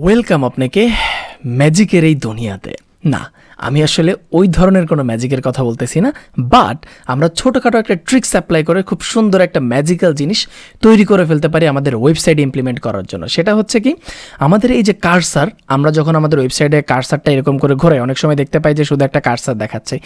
Welcome আপনাকে ম্যাজিকের এই দুনিয়াতে না আমি আসলে ওই ধরনের কোনো ম্যাজিকের কথা বলতেছি না বাট আমরা ছোটোখাটো একটা ট্রিক্স অ্যাপ্লাই করে খুব সুন্দর একটা ম্যাজিক্যাল জিনিস তৈরি করে ফেলতে পারি আমাদের ওয়েবসাইট ইমপ্লিমেন্ট করার জন্য। সেটা হচ্ছে কি, আমাদের এই যে কারসার আমরা যখন আমাদের ওয়েবসাইটে কারসারটা এরকম করে ঘোরে অনেক সময় দেখতে পাই যে শুধু একটা কারসার দেখাচ্ছে।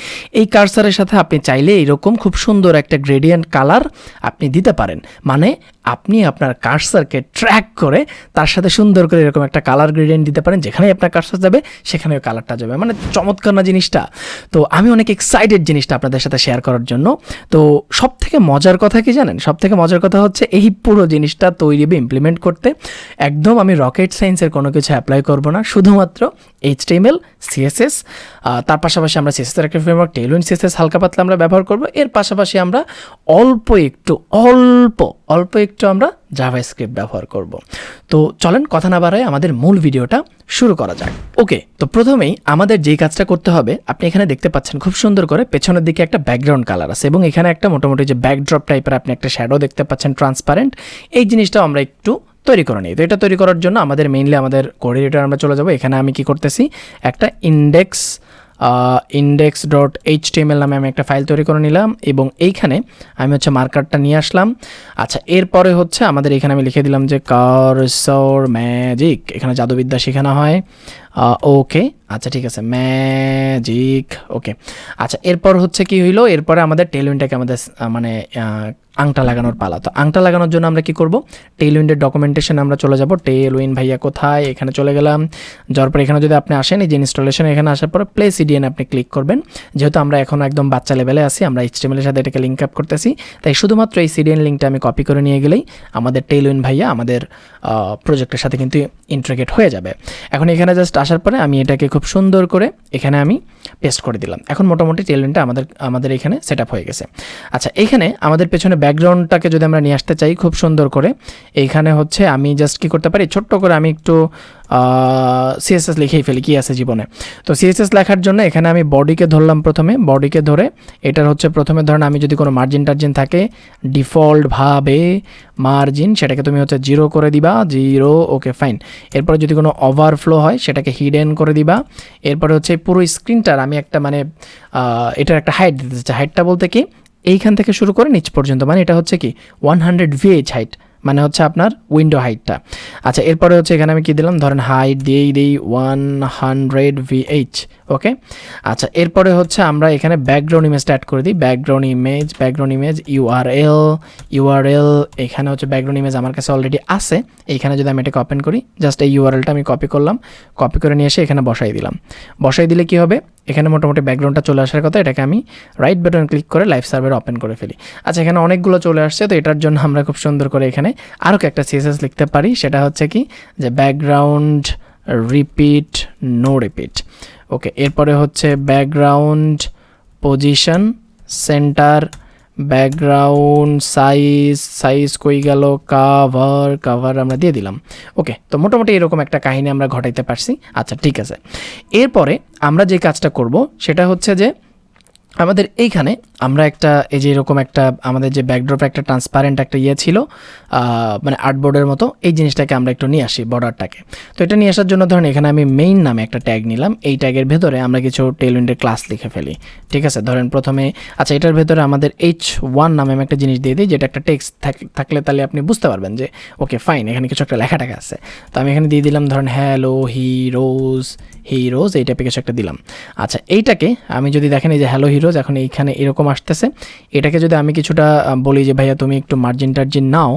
এই কারসারের সাথে আপনি চাইলে এরকম খুব সুন্দর একটা গ্রেডিয়েন্ট কালার আপনি দিতে পারেন। মানে আপনি আপনার কারসারকে ট্র্যাক করে তার সাথে সুন্দর করে এরকম একটা কালার গ্রেডিয়েন্ট দিতে পারেন, যেখানেই আপনার কারসার যাবে সেখানে ওই কালারটা যাবে। মানে চমৎকার না জিনিসটা? তো আমি অনেক এক্সাইটেড জিনিসটা আপনাদের সাথে শেয়ার করার জন্য। তো সব থেকে মজার কথা কি জানেন? সব থেকে মজার কথা হচ্ছে এই পুরো জিনিসটা তৈরি বা ইমপ্লিমেন্ট করতে একদম আমি রকেট সায়েন্সের কোনো কিছু অ্যাপ্লাই করব না। শুধুমাত্র এইচটিএমএল সিএসএস তার পাশাপাশি আমরা সিএসএসের একটা ফ্রেমওয়ার্ক টেলুইন সিএসএস হালকা পাতলা আমরা ব্যবহার করব। এর পাশাপাশি আমরা অল্প একটু, অল্প অল্প একটু আমরা জাভা স্ক্রিপ্ট ব্যবহার করব। তো চলেন কথা না বাড়ায় আমাদের মূল ভিডিওটা শুরু করা যাক। ওকে, তো প্রথমেই আমাদের যেই কাজটা করতে হবে, আপনি এখানে দেখতে পাচ্ছেন খুব সুন্দর করে পেছনের দিকে একটা ব্যাকগ্রাউন্ড কালার আছে এবং এখানে একটা মোটামুটি যে ব্যাকড্রপ টাইপের আপনি একটা শ্যাডো দেখতে পাচ্ছেন ট্রান্সপারেন্ট এই জিনিসটাও আমরা একটু তৈরি করে নিই। তো এটা তৈরি করার জন্য আমাদের মেইনলি আমাদের কোঅর্ডিনেটর আমরা চলে যাব। এখানে আমি কি করতেছি? একটা ইন্ডেক্স ইন্ডেক্স ডট এইচ নামে আমি একটা ফাইল তৈরি করে নিলাম এবং এইখানে আমি হচ্ছে মার্কারটা নিয়ে আসলাম। আচ্ছা এরপরে হচ্ছে আমাদের এখানে আমি লিখে দিলাম যে কারসর ম্যাজিক এখানে জাদুবিদ্যা শেখানো হয়। ওকে আচ্ছা ঠিক আছে। ম্যাজিক ওকে আচ্ছা এরপর হচ্ছে কি হইল? এরপরে আমাদের টেলউইনটাকে আমাদের আহ, মানে আংটা লাগানোর পালা। তো আংটা লাগানোর জন্য আমরা কি করব? টেলউইন্ডের ডকুমেন্টেশন আমরা চলে যাব। টেলউইন ভাইয়া কোথায়? এখানে চলে গেলাম। যাওয়ার পর এখানে যদি আপনি আসেন এই যে ইনস্টলেশন এখানে আসার পরে প্লে সিডিএন আপনি ক্লিক করবেন। যেহেতু আমরা এখন একদম বাচ্চা লেভেলে আছি আমরা এইচটিএমএল এর সাথে এটাকে লিঙ্ক আপ করতেছি। তাই শুধুমাত্র এই সিডিএন লিঙ্কটা আমি কপি করে নিয়ে গেলেই আমাদের টেলউইন ভাইয়া আমাদের প্রজেক্টের সাথে কিন্তু ইন্ট্রিগেট হয়ে যাবে। এখন এখানে জাস্ট আসার পরে আমি এটাকে খুব সুন্দর করে এখানে আমি পেস্ট করে দিলাম। এখন মোটামুটি টেলেন্টটা আমাদের আমাদের এখানে সেট হয়ে গেছে। আচ্ছা এখানে আমাদের পেছনে ব্যাকগ্রাউন্ডটাকে যদি আমরা নিয়ে আসতে চাই খুব সুন্দর করে এইখানে হচ্ছে আমি জাস্ট কি করতে পারি, ছোট্ট করে আমি একটু সিএসএস লিখেই ফেলি, কি আছে জীবনে? তো সিএসএস লেখার জন্য এখানে আমি বডিকে ধরলাম প্রথমে বডিকে ধরে, এটার হচ্ছে প্রথমে ধরেন আমি যদি কোনো মার্জিন টার্জিন থাকে ডিফল্টভাবে মার্জিন সেটাকে তুমি হচ্ছে জিরো করে দিবা জিরো ওকে ফাইন এরপরে যদি কোনো ওভারফ্লো হয়, সেটাকে হিডেন করে দিবা। এরপরে হচ্ছে পুরো স্ক্রিনটার আমি একটা মানে এটার একটা হাইট দিতে চাই। হাইটটা বলতে কি? এইখান থেকে শুরু করে নিচ পর্যন্ত মানে এটা হচ্ছে কি? ওয়ান হান্ড্রেড ভিএইচ হাইট মানে হচ্ছে আপনার উইন্ডো হাইটটা আচ্ছা এরপরে হচ্ছে এখানে আমি কি দিলাম? ধরেন হাইট দিয়েই দিই ওয়ান হান্ড্রেড ভিএইচ ওকে? আচ্ছা এরপরে হচ্ছে আমরা এখানে ব্যাকগ্রাউন্ড ইমেজটা অ্যাড করে দিই। Background image background image URL URL এখানে হচ্ছে ব্যাকগ্রাউন্ড ইমেজ আমার কাছে অলরেডি আছে। এইখানে যদি আমি এটাকে ওপেন করি জাস্ট এই ইউআরএলটা আমি কপি করলাম। কপি করে নিয়ে এসে এখানে বসাই দিলাম। বসাই দিলে কি হবে? এখানে মোটামুটি ব্যাকগ্রাউন্ডটা চলে আসার কথা, এটাকে আমি রাইট বাটন ক্লিক করে লাইভ সার্ভার ওপেন করে ফেলি। আচ্ছা এখানে অনেকগুলো চলে আসছে, তো এটার জন্য আমরা খুব সুন্দর করে এখানে আরও একটা সিএসএস লিখতে পারি। সেটা হচ্ছে কি? যে background repeat no repeat okay এরপরে হচ্ছে background position centre background size size কই গেল কাভার কাভার আমরা দিয়ে দিলাম। ওকে তো মোটামুটি এরকম একটা কাহিনী আমরা ঘটাইতে পারছি। আচ্ছা ঠিক আছে। এরপরে আমরা যে কাজটা করব, সেটা হচ্ছে যে আমাদের এইখানে আমরা একটা, এই যে এরকম একটা, আমাদের যে ব্যাকড্রপ একটা ট্রান্সপারেন্ট একটা ইয়ে ছিল মানে আর্টবোর্ডের মতো, এই জিনিসটাকে আমরা একটু নিয়ে আসি বর্ডারটাকে তো এটা নিয়ে আসার জন্য ধরেন এখানে আমি মেইন নামে একটা ট্যাগ নিলাম, এই ট্যাগের ভেতরে আমরা কিছু টেলউইন্ডের ক্লাস লিখে ফেলি। ঠিক আছে? ধরেন প্রথমে আচ্ছা এটার ভেতরে আমাদের এইচ ওয়ান নামে আমি একটা জিনিস দিয়ে দিই, যেটা একটা টেক্সট থাকলে তাহলে আপনি বুঝতে পারবেন যে ওকে ফাইন এখানে কিছু একটা লেখা টাকা আছে। তো আমি এখানে দিয়ে দিলাম ধরেন হ্যালো হিরোজ হিরোজ এই টাইপের কিছু একটা দিলাম। আচ্ছা এইটাকে আমি যদি দেখেন, এই যে হ্যালো হিরোজ এখন এইখানে এরকম আসতেছে। এটাকে যদি আমি কিছুটা বলি যে, ভাইয়া, তুমি একটু মার্জিন টার্জিন নাও।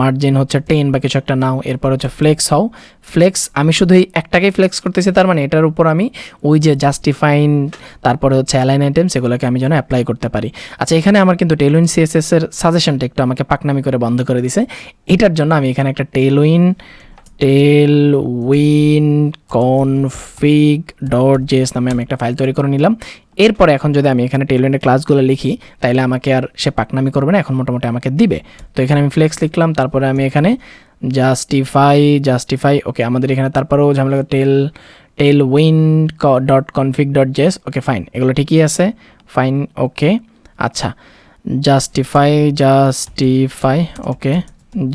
মার্জিন হচ্ছে টেন বা কিছু একটা নাও, এরপর হচ্ছে ফ্লেক্স হও। ফ্লেক্স আমি শুধু এই একটাকেই ফ্লেক্স করতেছি, তার মানে এটার উপর আমি ওই যে জাস্টিফাইন তারপরে হচ্ছে অ্যালাইন আইটেমস এগুলোকে আমি যেন অ্যাপ্লাই করতে পারি। আচ্ছা এখানে আমার কিন্তু টেলউইন সিএসএস এর সাজেশনটা একটু আমাকে পাকনামি করে বন্ধ করে দিছে। এটার জন্য আমি এখানে একটা Tailwind Tailwind config dot JS নামে আমি একটা ফাইল তৈরি করে নিলাম। এরপরে এখন যদি আমি এখানে টেলউইনের ক্লাসগুলো লিখি, তাইলে আমাকে আর সে পাকনামি করবে না, এখন মোটামুটি আমাকে দিবে। তো এখানে আমি ফ্লেক্স লিখলাম, তারপরে আমি এখানে জাস্টিফাই জাস্টিফাই ওকে আমাদের এখানে তারপরেও ঝামেলা tail tailwind dot config dot JS okay fine এগুলো ঠিকই আছে ফাইন ওকে আচ্ছা justify justify okay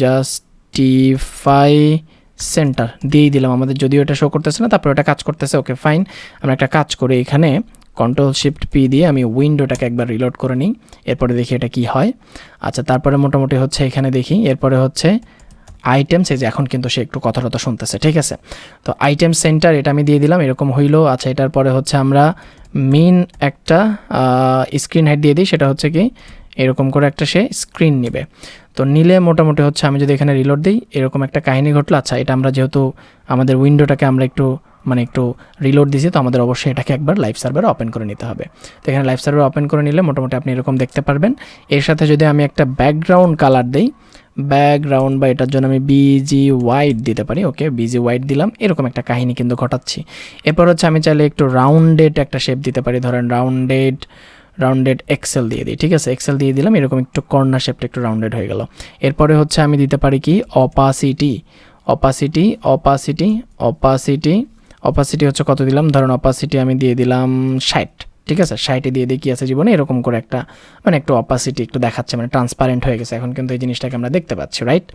justify centre দিয়েই দিলাম। আমাদের যদিও এটা শো করতেছে না, তারপর এটা কাজ করতেছে। ওকে ফাইন আমরা একটা কাজ করি এখানে। কন্ট্রোল শিফট পি দিয়ে আমি উইন্ডোটাকে একবার রিলোড করে নিই। এরপরে দেখি এটা কি হয়। আচ্ছা তারপরে মোটামুটি হচ্ছে এখানে দেখি। এরপরে হচ্ছে আইটেমস এই যে এখন কিন্তু সে একটু কথা টথা শুনতেছে, ঠিক আছে? তো আইটেম সেন্টার এটা আমি দিয়ে দিলাম, এরকম হইল। আচ্ছা এটার পরে হচ্ছে আমরা মেন একটা স্ক্রিন হাইট দিয়ে দিই। সেটা হচ্ছে কি এরকম করে একটা সে স্ক্রিন নেবে। তো নিলে মোটামুটি হচ্ছে আমি যদি এখানে রিলোড দিই, এরকম একটা কাহিনী ঘটলো। আচ্ছা এটা আমরা যেহেতু আমাদের উইন্ডোটাকে আমরা একটু মানে একটু রিলোড দিয়েছি তো আমাদের অবশ্যই এটাকে একবার লাইভ সার্ভার ওপেন করে নিতে হবে। তো এখানে লাইভ সার্ভার ওপেন করে নিলে মোটামুটি আপনি এরকম দেখতে পারবেন। এর সাথে যদি আমি একটা ব্যাকগ্রাউন্ড কালার দিই ব্যাকগ্রাউন্ড বা এটার জন্য আমি বিজি হোয়াইট দিতে পারি ওকে বিজি হোয়াইট দিলাম, এরকম একটা কাহিনী কিন্তু ঘটাচ্ছি। এরপর হচ্ছে আমি চাইলে একটু রাউন্ডেড একটা শেপ দিতে পারি। ধরেন রাউন্ডেড রাউন্ডেড এক্সেল দিয়ে দিই, ঠিক আছে? এক্সেল দিয়ে দিলাম, এরকম একটু কর্নার শেপটা একটু রাউন্ডেড হয়ে গেল। এরপরে হচ্ছে আমি দিতে পারি কি? Opacity opacity opacity opacity opacity হচ্ছে কত দিলাম? ধরুন অপাসিটি আমি দিয়ে দিলাম ষাট। ঠিক আছে? সাইটে দিয়ে দিয়ে কি আছে জীবনে? এরকম করে একটা মানে একটু অপাসিটি একটু দেখাচ্ছে মানে ট্রান্সপারেন্ট হয়ে গেছে। এখন কিন্তু এই জিনিসটাকে আমরা দেখতে পাচ্ছি রাইট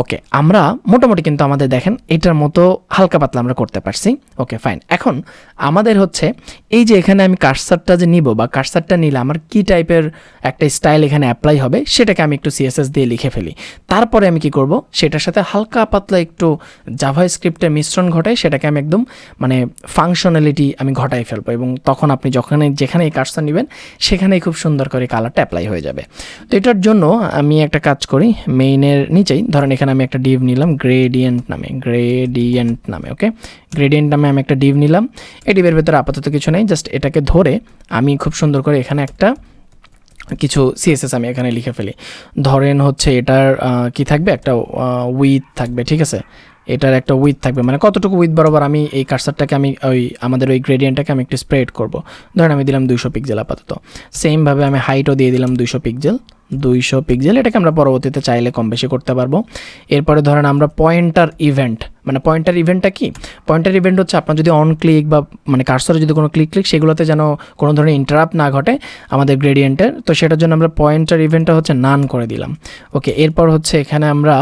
ওকে আমরা মোটামুটি কিন্তু আমাদের দেখেন, এটার মতো হালকা পাতলা আমরা করতে পারছি। ওকে ফাইন এখন আমাদের হচ্ছে, এই যে এখানে আমি কার্সারটা যে নিব বা কার্সারটা নিলে আমার কি টাইপের একটা স্টাইল এখানে অ্যাপ্লাই হবে, সেটাকে আমি একটু সিএসএস দিয়ে লিখে ফেলি। তারপরে আমি কি করব? সেটার সাথে হালকা পাতলা একটু জাভা স্ক্রিপ্টের মিশ্রণ ঘটাই, সেটাকে আমি একদম মানে ফাংশনালিটি আমি ঘটাই ফেলব। এবং তখন আপনি যখন যেখানে এই কার্সার নেবেন, সেখানেই খুব সুন্দর করে কালারটা অ্যাপ্লাই হয়ে যাবে। তো এটার জন্য আমি একটা কাজ করি মেইনের নিচেই, ধরেন এখানে আমি একটা ডিভ নিলাম গ্রেডিয়েন্ট নামে গ্রেডিয়েন্ট নামে ওকে গ্রেডিয়েন্ট নামে আমি একটা ডিভ নিলাম এই ডিভের ভেতরে আপাতত কিছু নেই জাস্ট এটাকে ধরে আমি খুব সুন্দর করে এখানে একটা কিছু সিএসএস আমি এখানে লিখে ফেলি। ধরেন হচ্ছে এটার কি থাকবে? একটা উইথ থাকবে, ঠিক আছে? এটার একটা উইথ থাকবে। মানে কতটুকু উইথ বরাবর আমি এই কার্সারটাকে আমি ওই আমাদের ওই গ্রেডিয়েন্টটাকে আমি একটু স্প্রেড করব। ধরেন আমি দিলাম দুইশো পিক্সেল আপাতত। সেমভাবে আমি হাইটও দিয়ে দিলাম দুইশো পিক্সেল দুইশো পিক্সেল এটাকে আমরা পরবর্তীতে চাইলে কম বেশি করতে পারব। এরপরে ধরেন আমরা পয়েন্টার ইভেন্ট মানে পয়েন্টার ইভেন্টটা কি? পয়েন্টার ইভেন্ট হচ্ছে আপনার যদি অন ক্লিক বা মানে কার্সরে যদি কোনো ক্লিক ক্লিক সেগুলোতে যেন কোনো ধরনের ইন্টারাপ্ট না ঘটে আমাদের গ্রেডিয়েন্টের তো সেটার জন্য আমরা পয়েন্টার ইভেন্টটা হচ্ছে নান করে দিলাম। ওকে এরপর হচ্ছে এখানে আমরা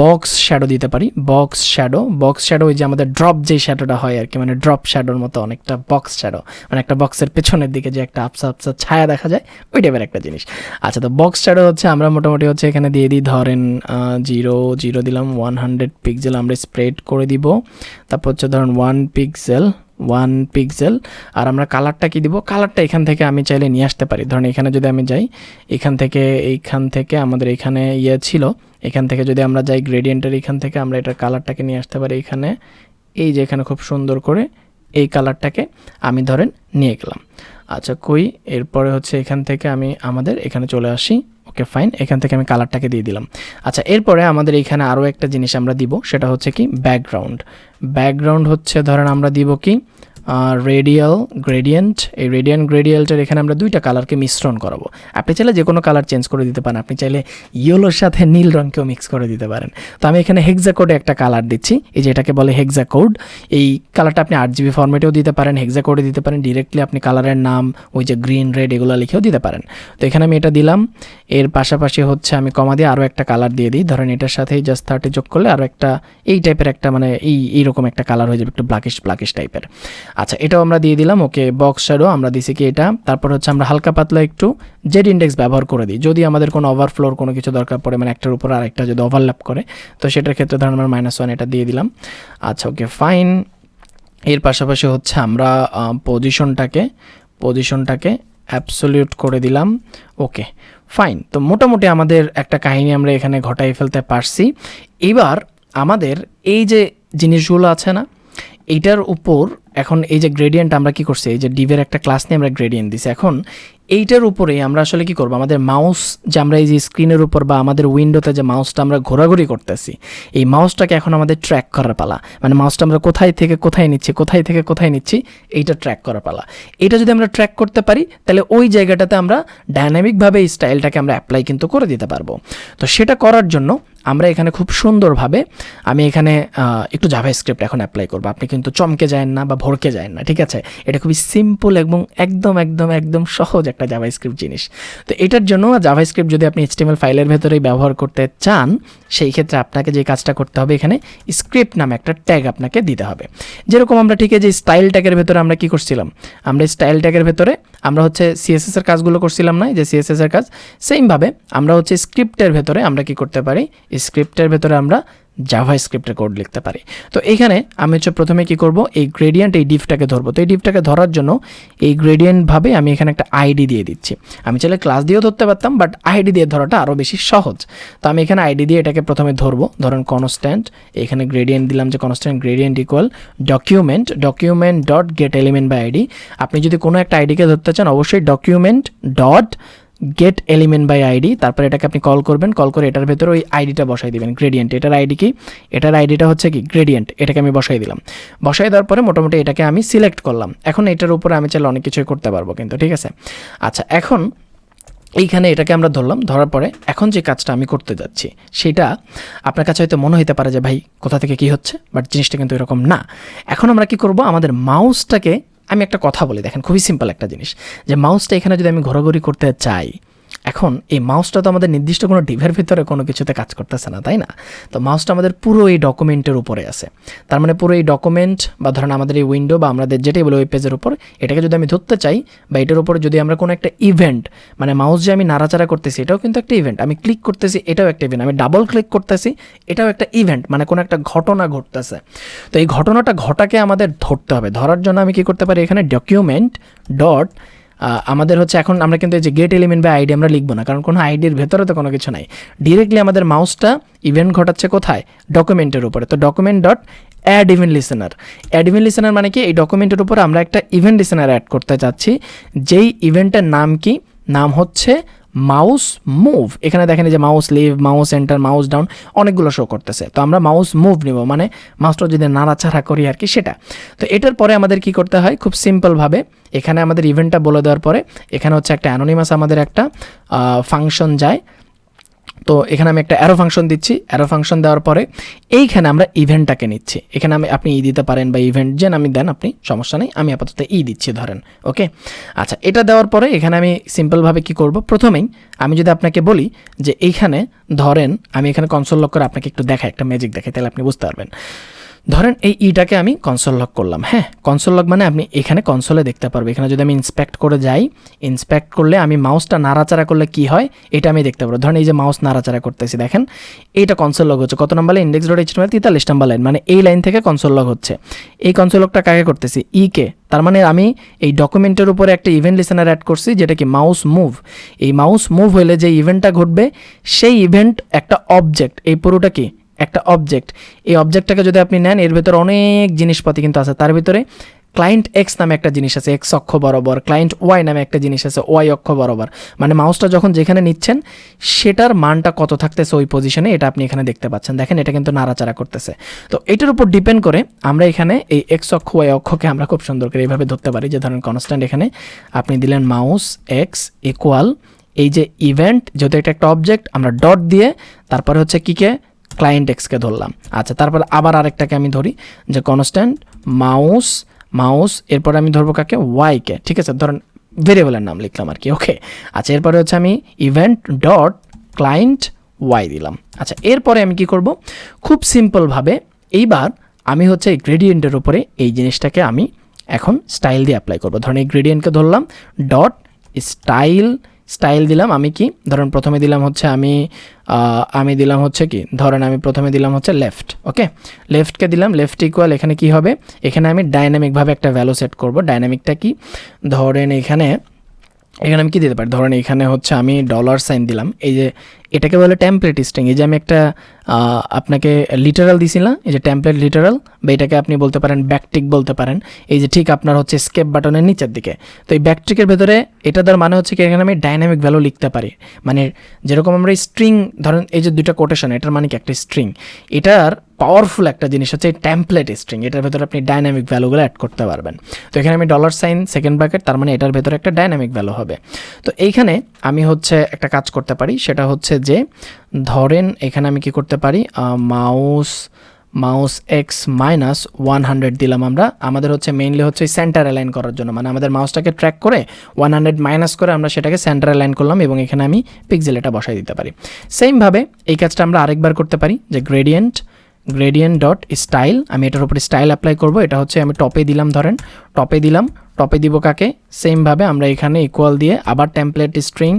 বক্স শ্যাডো দিতে পারি। বক্স শ্যাডো বক্স শ্যাডো ওই যে আমাদের ড্রপ যে শ্যাডোটা হয় আর কি মানে ড্রপ শ্যাডোর মতো অনেকটা বক্স শ্যাডো মানে একটা বক্সের পেছনের দিকে যে একটা আপসা আপসা ছায়া দেখা যায়, ওই টাইপের একটা জিনিস। আচ্ছা তো বক্স শ্যাডো হচ্ছে আমরা মোটামুটি হচ্ছে এখানে দিয়ে দিই, ধরেন জিরো জিরো দিলাম ওয়ান হান্ড্রেড পিক্সেল আমরা স্প্রেড করে দিব। তারপর হচ্ছে ধরেন ওয়ান পিক্সেল ওয়ান পিক্সেল আর আমরা কালারটা কি দিব? কালারটা এখান থেকে আমি চাইলে নিয়ে আসতে পারি। ধরেন এখানে যদি আমি যাই, এখান থেকে, এইখান থেকে আমাদের এখানে ইয়ে ছিল, এখান থেকে যদি আমরা যাই গ্রেডিয়েন্টের এখান থেকে, আমরা এটার কালারটাকে নিয়ে আসতে পারি এখানে। এই যে এখানে খুব সুন্দর করে এই কালারটাকে আমি ধরেন নিয়ে গেলাম। আচ্ছা কই? এরপরে হচ্ছে এখান থেকে আমি আমাদের এখানে চলে আসি। Okay, fine. এখান থেকে আমি কালারটাকে দিয়ে দিলাম। আচ্ছা এরপরে আমাদের এখানে আরও একটা জিনিস আমরা দিব, সেটা হচ্ছে কি? ব্যাকগ্রাউন্ড। ব্যাকগ্রাউন্ড হচ্ছে, ধরেন আমরা দিব কি? রেডিয়াল গ্রেডিয়েন্ট এই রেডিয়ান গ্রেডিয়ালটার এখানে আমরা দুইটা কালারকে মিশ্রণ করাবো। আপনি চাইলে যে কোনো কালার চেঞ্জ করে দিতে পারেন। আপনি চাইলে ইয়েলোর সাথে নীল রঙকেও মিক্স করে দিতে পারেন। তো আমি এখানে হেক্সা কোডে একটা কালার দিচ্ছি। এই যে এটাকে বলে হেক্সা কোড এই কালারটা আপনি আট জিবি ফর্মেটেও দিতে পারেন হেক্সা কোডে দিতে পারেন। ডিরেক্টলি আপনি কালারের নাম, ওই যে গ্রিন রেড এগুলো লিখেও দিতে পারেন। তো এখানে আমি এটা দিলাম। এর পাশাপাশি হচ্ছে আমি কমা দিয়ে আরও একটা কালার দিয়ে দিই। ধরেন এটার সাথেই জাস্ট থার্টি যোগ করলে আরও একটা, এই টাইপের একটা মানে এই, এইরকম একটা কালার হয়ে যাবে, একটু ব্ল্যাকিশ ব্ল্যাকিশ টাইপের আচ্ছা এটাও আমরা দিয়ে দিলাম, ওকে বক্স শ্যাডো আমরা দিছি কি এটা। তারপর হচ্ছে আমরা হালকা পাতলা একটু জেড ইন্ডেক্স ব্যবহার করে দিই। যদি আমাদের কোনো ওভারফ্লোর কোনো কিছু দরকার পড়ে মানে একটার উপর আরেকটা যদি ওভারল্যাপ করে, তো সেটার ক্ষেত্রে ধরেন আমরা মাইনাস ওয়ান এটা দিয়ে দিলাম। আচ্ছা ওকে ফাইন এর পাশাপাশি হচ্ছে আমরা পজিশনটাকে পজিশনটাকে অ্যাবসলিউট করে দিলাম। ওকে ফাইন তো মোটামুটি আমাদের একটা কাহিনী আমরা এখানে ঘটাই ফেলতে পারছি। এবার আমাদের এই যে জিনিসগুলো আছে না এইটার উপর এখন এই যে গ্রেডিয়েন্ট আমরা কি করছি, এই যে ডিভের একটা ক্লাস নিয়ে আমরা গ্রেডিয়েন্ট দিছি। এখন এইটার উপরে আমরা আসলে কি করব, আমাদের মাউস যে আমরা এই যে স্ক্রিনের উপর বা আমাদের উইন্ডোতে যে মাউসটা আমরা ঘোরাঘুরি করতেছি, এই মাউসটাকে এখন আমাদের ট্র্যাক করার পালা। মানে মাউসটা আমরা কোথায় থেকে কোথায় নিচ্ছি, কোথায় থেকে কোথায় নিচ্ছি, এইটা ট্র্যাক করার পালা। এটা যদি আমরা ট্র্যাক করতে পারি, তাহলে ওই জায়গাটাতে আমরা ডাইনামিকভাবে এই স্টাইলটাকে আমরা অ্যাপ্লাই কিন্তু করে দিতে পারব। তো সেটা করার জন্য আমরা এখানে খুব সুন্দরভাবে, আমি এখানে একটু জাভা স্ক্রিপ্ট এখন অ্যাপ্লাই করব। আপনি কিন্তু চমকে যায় না বা ভরকে যায় না, ঠিক আছে? এটা খুবই সিম্পল এবং একদম একদম একদম সহজ একটা জাভা স্ক্রিপ্ট জিনিস। তো এটার জন্য জাভা স্ক্রিপ্ট যদি আপনি এইচটিএমএল ফাইলের ভেতরেই ব্যবহার করতে চান, সেই ক্ষেত্রে আপনাকে যে কাজটা করতে হবে এখানে স্ক্রিপ্ট নামে একটা ট্যাগ আপনাকে দিতে হবে। যেরকম আমরা ঠিক আছে স্টাইল ট্যাগের ভেতরে আমরা কি করছিলাম? আমরা স্টাইল ট্যাগের ভেতরে আমরা হচ্ছে সিএসএস এর কাজগুলো করছিলাম না যে সিএসএস এর কাজ সেমভাবে আমরা হচ্ছে স্ক্রিপ্টের ভেতরে আমরা কি করতে পারি? স্ক্রিপ্টের ভেতরে আমরা জাভা স্ক্রিপ্টের কোড লিখতে পারি। তো এখানে আমি হচ্ছে প্রথমে কি করব, এই গ্রেডিয়েন্ট এই ডিফটাকে ধরবো। তো এই ডিফটাকে ধরার জন্য এই গ্রেডিয়েন্টভাবে আমি এখানে একটা আইডি দিয়ে দিচ্ছি। আমি চাইলে ক্লাস দিয়েও ধরতে পারতাম বাট আইডি দিয়ে ধরাটা আরও বেশি সহজ। তো আমি এখানে আইডি দিয়ে এটাকে প্রথমে ধরবো। ধরেন কনস্ট্যান্ট এখানে গ্রেডিয়েন্ট দিলাম যে constant gradient equal document document dot get element by ID আপনি যদি কোনো একটা আইডিকে ধরতে চান, অবশ্যই document dot get element by ID তারপরে এটাকে আপনি কল করবেন কল করে এটার ভেতরে ওই আইডিটা বসাই দিবেন গ্রেডিয়েন্ট এটার আইডি কি? এটার আইডিটা হচ্ছে কি? গ্রেডিয়েন্ট এটাকে আমি বসাই দিলাম। বসাই দেওয়ার পরে মোটামুটি এটাকে আমি সিলেক্ট করলাম। এখন এটার উপরে আমি চাইলে অনেক কিছুই করতে পারব কিন্তু, ঠিক আছে? আচ্ছা এখন এইখানে এটাকে আমরা ধরলাম, ধরার পরে এখন যে কাজটা আমি করতে যাচ্ছি, সেটা আপনার কাছে হয়তো মনে হতে পারে যে, ভাই, কোথা থেকে কি হচ্ছে? বাট জিনিসটা কিন্তু এরকম না। এখন আমরা কি করব? আমাদের মাউসটাকে আমি একটা কথা বলি, দেখেন, খুবই সিম্পল একটা জিনিস। যে মাউসটা এখানে যদি আমি ঘোরাঘুরি করতে চাই এখন এই মাউসটা তো আমাদের নির্দিষ্ট কোনো ডিভের ভিতরে কোনো কিছুতে কাজ করতেছে না, তাই না? তো মাউসটা আমাদের পুরো এই ডকুমেন্টের উপরে আছে। তার মানে পুরো এই ডকুমেন্ট বা ধরেন আমাদের এই উইন্ডো বা আমাদের যেটাই বলে ওয়েব পেজের উপর, এটাকে যদি আমি ধরতে চাই বা এটার উপরে যদি আমরা কোনো একটা ইভেন্ট মানে মাউস যে আমি নাড়াচাড়া করতেছি, এটাও কিন্তু একটা ইভেন্ট আমি ক্লিক করতেছি, এটাও একটা ইভেন্ট আমি ডাবল ক্লিক করতেছি, এটাও একটা ইভেন্ট মানে কোনো একটা ঘটনা ঘটতেছে। তো এই ঘটনাটা ঘটাকে আমাদের ধরতে হবে। ধরার জন্য আমি কি করতে পারি? এখানে ডকুমেন্ট ডট আমাদের হচ্ছে এখন আমরা কিন্তু এই যে গেট এলিমেন্ট বা আইডি আমরা লিখব না, কারণ কোনো আইডির ভেতরে তো কোনো কিছু নাই। ডিরেক্টলি আমাদের মাউসটা ইভেন্ট ঘটাচ্ছে কোথায়? ডকুমেন্টের উপরে। তো document dot add event listener add event listener মানে কি? এই ডকুমেন্টের উপর আমরা একটা ইভেন্ট লিসেনার অ্যাড করতে চাচ্ছি যেই ইভেন্টের নাম কি? নাম হচ্ছে মাউস মুভ। এখানে দেখেন যে mouse leave, mouse enter, mouse down, অনেকগুলো শো করতেছে। তো আমরা মাউস মুভ নিব মানে মাউসটা যদি নাড়াচাড়া করি আর কি, সেটা। তো এটার পরে আমাদের কি করতে হয়? খুব সিম্পলভাবে এখানে আমাদের ইভেন্টটা বলে দেওয়ার পরে, এখানে হচ্ছে একটা অ্যানোনিমাস আমাদের একটা ফাংশন যায়। তো এখানে আমি একটা অ্যারো ফাংশন দিচ্ছি। অ্যারো ফাংশন দেওয়ার পরে এইখানে আমরা ইভেন্টটাকে নিচ্ছি। এখানে আমি আপনি ই দিতে পারেন বা ইভেন্ট যে আমি দেন, আপনি সমস্যা নেই। আমি আপাতত ই দিচ্ছি, ধরেন। ওকে? আচ্ছা এটা দেওয়ার পরে এখানে আমি সিম্পলভাবে কি করব? প্রথমেই আমি যদি আপনাকে বলি যে এইখানে ধরেন, আমি এখানে কনসোল লক করে আপনাকে একটু দেখাই, একটা ম্যাজিক দেখাই, তাহলে আপনি বুঝতে পারবেন। ধরেন এই ইটাকে আমি কনসোল লক করলাম হ্যাঁ? কনসোল লক মানে আপনি এখানে কনসোলে দেখতে পারব এখানে যদি আমি ইন্সপেক্ট করে যাই ইন্সপেক্ট করলে আমি মাউসটা নাড়াচাড়া করলে কি হয়? এটা আমি দেখতে পারব। ধরেন এই যে মাউস নাড়াচাড়া করতেছি, দেখেন। এইটা কনসোল লগ হচ্ছে। কত নাম্বার ইন্ডেক্স ডট এইচ তেতাল্লিশ নাম্বার লাইন মানে এই লাইন থেকে কনসোল লক হচ্ছে। এই কনসোল লগটা কাকে করতেছি? ই কে। তার মানে আমি এই ডকুমেন্টের উপরে একটা ইভেন্ট লিসেনার অ্যাড করছি, যেটা কি মাউস মুভ এই মাউস মুভ হলে যে ইভেন্টটা ঘটবে, সেই ইভেন্ট একটা অবজেক্ট এই পুরোটা কি? একটা অবজেক্ট এই অবজেক্টটাকে যদি আপনি নেন, এর ভেতরে অনেক জিনিসপাতি কিন্তু আছে। তার ভিতরে ক্লায়েন্ট এক্স নামে একটা জিনিস আছে এক্স অক্ষ বরাবর। ক্লায়েন্ট ওয়াই নামে একটা জিনিস আছে ওয়াই অক্ষ বরাবর। মানে মাউসটা যখন যেখানে নিচ্ছেন, সেটার মানটা কত থাকতেছে ওই পজিশনে এটা আপনি এখানে দেখতে পাচ্ছেন। দেখেন, এটা কিন্তু নাড়াচাড়া করতেছে। তো এটার উপর ডিপেন্ড করে আমরা এখানে এই এক্স অক্ষ ওয়াই অক্ষকে আমরা খুব সুন্দর করে এইভাবে ধরতে পারি। যে ধরেন কনস্ট্যান্ট এখানে আপনি দিলেন মাউস এক্স ইকুয়াল এই যে ইভেন্ট যেহেতু এটা একটা অবজেক্ট আমরা ডট দিয়ে, তারপরে হচ্ছে কিকে ক্লায়েন্ট এক্সকে ধরলাম। আচ্ছা তারপর আবার আরেকটাকে আমি ধরি, যে কনস্ট্যান্ট মাউস মাউস এরপর আমি ধরবো কাকে? ওয়াইকে ঠিক আছে, ধরেন ভেরিয়েবলের নাম লিখলাম আর কি ওকে আচ্ছা এরপরে হচ্ছে আমি ইভেন্ট ডট ক্লায়েন্ট ওয়াই দিলাম। আচ্ছা এরপরে আমি কি করব? খুব সিম্পলভাবে এইবার আমি হচ্ছে এই গ্রেডিয়েন্টের উপরে এই জিনিসটাকে আমি এখন স্টাইল দিয়ে অ্যাপ্লাই করব। ধরেন এই গ্রেডিয়েন্টকে ধরলাম ডট স্টাইল স্টাইল দিলাম আমি কি? ধরেন প্রথমে দিলাম হচ্ছে আমি আমি দিলাম হচ্ছে কি? ধরেন আমি প্রথমে দিলাম হচ্ছে লেফট ওকে লেফটকে দিলাম লেফট ইকুয়াল এখানে কি হবে? এখানে আমি ডাইনামিকভাবে একটা ভ্যালু সেট করব। ডাইনামিকটা কি? ধরেন এখানে এখানে আমি কী দিতে পারি? ধরেন এখানে হচ্ছে আমি ডলার সাইন দিলাম। এই যে এটাকে বলে টেমপ্লেট স্ট্রিং এই যে আমি একটা আপনাকে লিটারাল দিছিলাম এই যে টেমপ্লেট লিটারাল বা এটাকে আপনি বলতে পারেন ব্যাকটিক বলতে পারেন, এই যে ঠিক আপনার হচ্ছে স্কেপ বাটনের নিচের দিকে। তো এই ব্যাকটিকের ভেতরে এটা দেওয়ার মানে হচ্ছে কি, এখানে আমি ডাইনামিক ভ্যালু লিখতে পারি। মানে যেরকম আমরা স্ট্রিং ধরেন এই যে দুইটা কোটেশন এটার মানে কি একটা স্ট্রিং এটার পাওয়ারফুল একটা জিনিস হচ্ছে এই টেমপ্লেট স্ট্রিং এটার ভেতরে আপনি ডাইনামিক ভ্যালুগুলো অ্যাড করতে পারবেন। তো এখানে আমি ডলার সাইন সেকেন্ড ব্র্যাকেট তার মানে এটার ভেতরে একটা ডাইনামিক ভ্যালু হবে। তো এইখানে আমি হচ্ছে একটা কাজ করতে পারি, সেটা হচ্ছে যে ধরেন এখানে আমি কি করতে পারি mouse mouse X minus one hundred দিলাম আমরা। আমাদের হচ্ছে মেইনলি হচ্ছে সেন্টার অ্যালাইন করার জন্য। মানে আমাদের মাউসটাকে ট্র্যাক করে ওয়ান হান্ড্রেড মাইনাস করে আমরা সেটাকে সেন্টার অ্যালাইন করলাম এবং এখানে আমি পিক্সেল এটা বসাই দিতে পারি। সেমভাবে এই কাজটা আমরা আরেকবার করতে পারি, যে গ্রেডিয়েন্ট গ্রেডিয়েন্ট ডট স্টাইল আমি এটার উপরে স্টাইল অ্যাপ্লাই করব। এটা হচ্ছে আমি টপে দিলাম ধরেন টপে দিলাম টপে দিব কাকে? সেমভাবে আমরা এখানে ইকুয়াল দিয়ে আবার টেমপ্লেট স্ট্রিং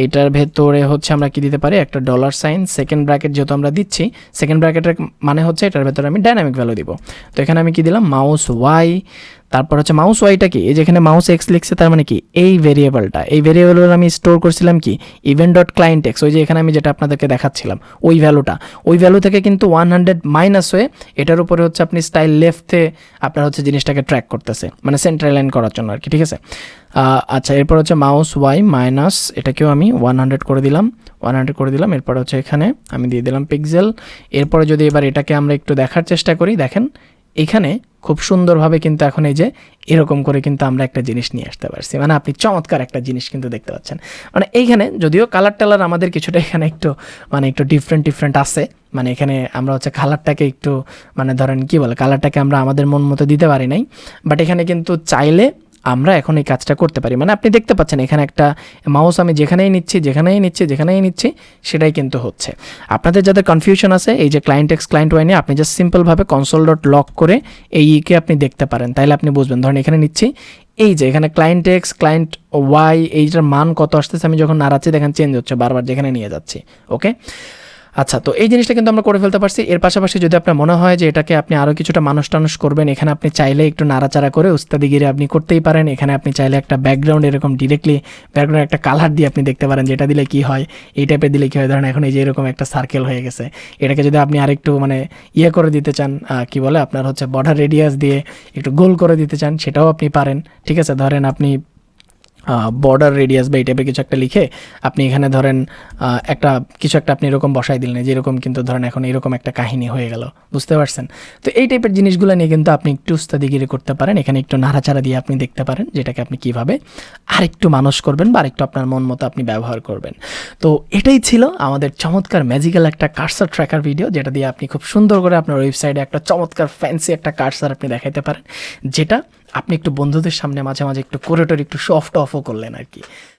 এইটার ভেতরে হচ্ছে আমরা কি দিতে পারি? একটা ডলার সাইন সেকেন্ড ব্র্যাকেট যেহেতু আমরা দিচ্ছি সেকেন্ড ব্র্যাকেটের মানে হচ্ছে এটার ভেতরে আমি ডাইনামিক ভ্যালু দিব। তো এখানে আমি কি দিলাম? মাউস ওয়াই তারপর হচ্ছে মাউস ওয়াইটা কি? এই যেখানে মাউস এক্স লিখছে, তার মানে কি? এই ভেরিয়েবলটা এই ভেরিয়েবল আমি স্টোর করছিলাম কি? ইভেন্ট ডট ক্লায়েন্ট এক্স ওই যে এখানে আমি যেটা আপনাদেরকে দেখাচ্ছিলাম, ওই ভ্যালুটা ওই ভ্যালু থেকে কিন্তু ওয়ান হান্ড্রেড মাইনাস হয়ে এটার উপরে হচ্ছে আপনি স্টাইল লেফটে আপনার হচ্ছে জিনিসটাকে ট্র্যাক করতেছে মানে সেন্ট্রাল লাইন করার জন্য আর কি ঠিক আছে? আচ্ছা এরপর হচ্ছে মাউস ওয়াই মাইনাস এটাকেও আমি ওয়ান হান্ড্রেড করে দিলাম ওয়ান হান্ড্রেড করে দিলাম, এরপর হচ্ছে এখানে আমি দিয়ে দিলাম পিক্সেল এরপরে যদি এবার এটাকে আমরা একটু দেখার চেষ্টা করি, দেখেন, এখানে খুব সুন্দরভাবে কিন্তু এখন এই যে এরকম করে কিন্তু আমরা একটা জিনিস নিয়ে আসতে পারছি মানে আপনি চমৎকার একটা জিনিস কিন্তু দেখতে পাচ্ছেন। মানে এইখানে যদিও কালার টালার আমাদের কিছুটা এখানে একটু মানে একটু ডিফারেন্ট ডিফারেন্ট আছে মানে এখানে আমরা হচ্ছে কালারটাকে একটু মানে ধরেন কি বলে কালারটাকে আমরা আমাদের মন মতো দিতে পারি নাই বাট এখানে কিন্তু চাইলে আমরা এখন এই কাজটা করতে পারি। মানে আপনি দেখতে পাচ্ছেন এখানে একটা মাউস আমি যেখানেই নিচ্ছি যেখানেই নিচ্ছি যেখানেই নিচ্ছি, সেটাই কিন্তু হচ্ছে। আপনাদের যাদের কনফিউশন আছে, এই যে ক্লায়েন্ট এক্স ক্লায়েন্ট ওয়াই নিয়ে আপনি জাস্ট সিম্পলভাবে কনসোল ডট লক করে এই ইকে আপনি দেখতে পারেন। তাইলে আপনি বুঝবেন, ধরেন এখানে নিচ্ছি, এই যে এখানে ক্লায়েন্ট এক্স ক্লায়েন্ট ওয়াই এইটার মান কত আসতেছে, আমি যখন নাড়াচ্ছি দেখেন চেঞ্জ হচ্ছে বারবার যেখানে নিয়ে যাচ্ছি ওকে আচ্ছা তো এই জিনিসটা কিন্তু আমরা করে ফেলতে পারছি। এর পাশাপাশি যদি আপনার মনে হয় যে এটাকে আপনি আরও কিছুটা মানুষ টানুষ করবেন, এখানে আপনি চাইলে একটু নাড়াচাড়া করে উস্তাদিগিরি আপনি করতেই পারেন। এখানে আপনি চাইলে একটা ব্যাকগ্রাউন্ড এরকম ডিরেক্টলি ব্যাকগ্রাউন্ড একটা কালার দিয়ে আপনি দেখতে পারেন, যেটা দিলে কি হয়, এই টাইপের দিলে কি হয়। ধরেন এখন এই যে এরকম একটা সার্কেল হয়ে গেছে। এটাকে যদি আপনি আরেকটু মানে ইয়ে করে দিতে চান কি বলে আপনার হচ্ছে বর্ডার রেডিয়াস দিয়ে একটু গোল করে দিতে চান, সেটাও আপনি পারেন। ঠিক আছে, ধরেন আপনি বর্ডার রেডিয়াস বা এই টাইপের কিছু একটা লিখে আপনি এখানে ধরেন একটা, কিছু একটা আপনি এরকম বসাই দিলেন যেরকম কিন্তু ধরেন এখন এরকম একটা কাহিনী হয়ে গেল, বুঝতে পারছেন? তো এই টাইপের জিনিসগুলো নিয়ে কিন্তু আপনি একটু উস্তাদিগিরি করতে পারেন, এখানে একটু নাড়াচাড়া দিয়ে আপনি দেখতে পারেন, যেটাকে আপনি কীভাবে আরেকটু মানুষ করবেন বা আরেকটু আপনার মন মতো আপনি ব্যবহার করবেন। তো এটাই ছিল আমাদের চমৎকার ম্যাজিক্যাল একটা কার্সার ট্র্যাকার ভিডিও যেটা দিয়ে আপনি খুব সুন্দর করে আপনার ওয়েবসাইটে একটা চমৎকার ফ্যান্সি একটা কার্সার আপনি দেখাইতে পারেন, যেটা আপনি একটু বন্ধুদের সামনে মাঝে মাঝে একটু করে টোরে একটু সফট অফও করলেন আর কি।